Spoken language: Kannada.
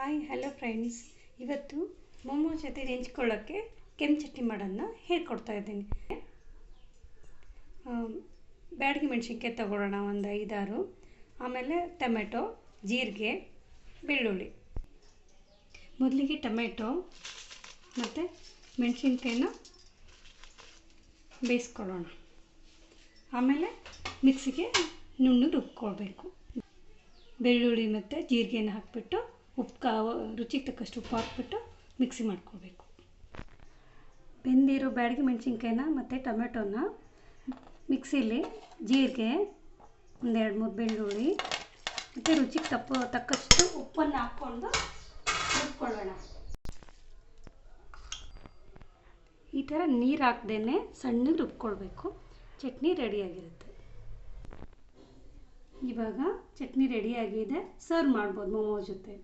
ಹಾಯ್ ಹಲೋ ಫ್ರೆಂಡ್ಸ್ ಇವತ್ತು ಮೊಮೋ ಜೊತೆ ನೆಂಚ್ಕೊಳ್ಳೋಕ್ಕೆ ಕೆಂಪು ಚಟ್ನಿ ಮಾಡೋದನ್ನ ಹೇಳ್ಕೊಡ್ತಾ ಇದ್ದೀನಿ. ಬ್ಯಾಡಗಿ ಮೆಣಸಿನ್ಕಾಯಿ ತಗೊಳ್ಳೋಣ ಒಂದು ಐದಾರು. ಆಮೇಲೆ ಟೊಮೆಟೊ, ಜೀರಿಗೆ, ಬೆಳ್ಳುಳ್ಳಿ. ಮೊದಲಿಗೆ ಟೊಮೆಟೊ ಮತ್ತು ಮೆಣಸಿನ್ಕಾಯಿನ ಬೇಯಿಸ್ಕೊಳ್ಳೋಣ. ಆಮೇಲೆ ಮಿಕ್ಸಿಗೆ ನುಣ್ಣಗೆ ರುಬ್ಕೊಳ್ಬೇಕು. ಬೆಳ್ಳುಳ್ಳಿ ಮತ್ತು ಜೀರಿಗೆನ ಹಾಕಿಬಿಟ್ಟು ಉಪ್ಪು ಕಾ ರುಚಿಗೆ ತಕ್ಕಷ್ಟು ಉಪ್ಪು ಹಾಕ್ಬಿಟ್ಟು ಮಿಕ್ಸಿ ಮಾಡ್ಕೋಬೇಕು. ಬೆಂದಿರೋ ಬ್ಯಾಡಗಿ ಮೆಣಸಿನ್ಕಾಯಿನ ಮತ್ತು ಟೊಮೆಟೊನ ಮಿಕ್ಸಿಲಿ ಜೀರಿಗೆ ಒಂದೆರಡು ಮೂರು ಬೆಳ್ಳುಳ್ಳಿ ಮತ್ತು ರುಚಿಗೆ ತಪ್ಪ, ತಕ್ಕಷ್ಟು ಉಪ್ಪನ್ನು ಹಾಕ್ಕೊಂಡು ರುಬ್ಕೊಳ್ಳೋಣ ಈ ಥರ ನೀರು ಹಾಕ್ದೇ ಸಣ್ಣಗೆ ರುಬ್ಕೊಳ್ಬೇಕು. ಚಟ್ನಿ ರೆಡಿಯಾಗಿರುತ್ತೆ. ಇವಾಗ ಚಟ್ನಿ ರೆಡಿಯಾಗಿದೆ. ಸರ್ವ್ ಮಾಡ್ಬೋದು ಮೊಮೋ ಜೊತೆ.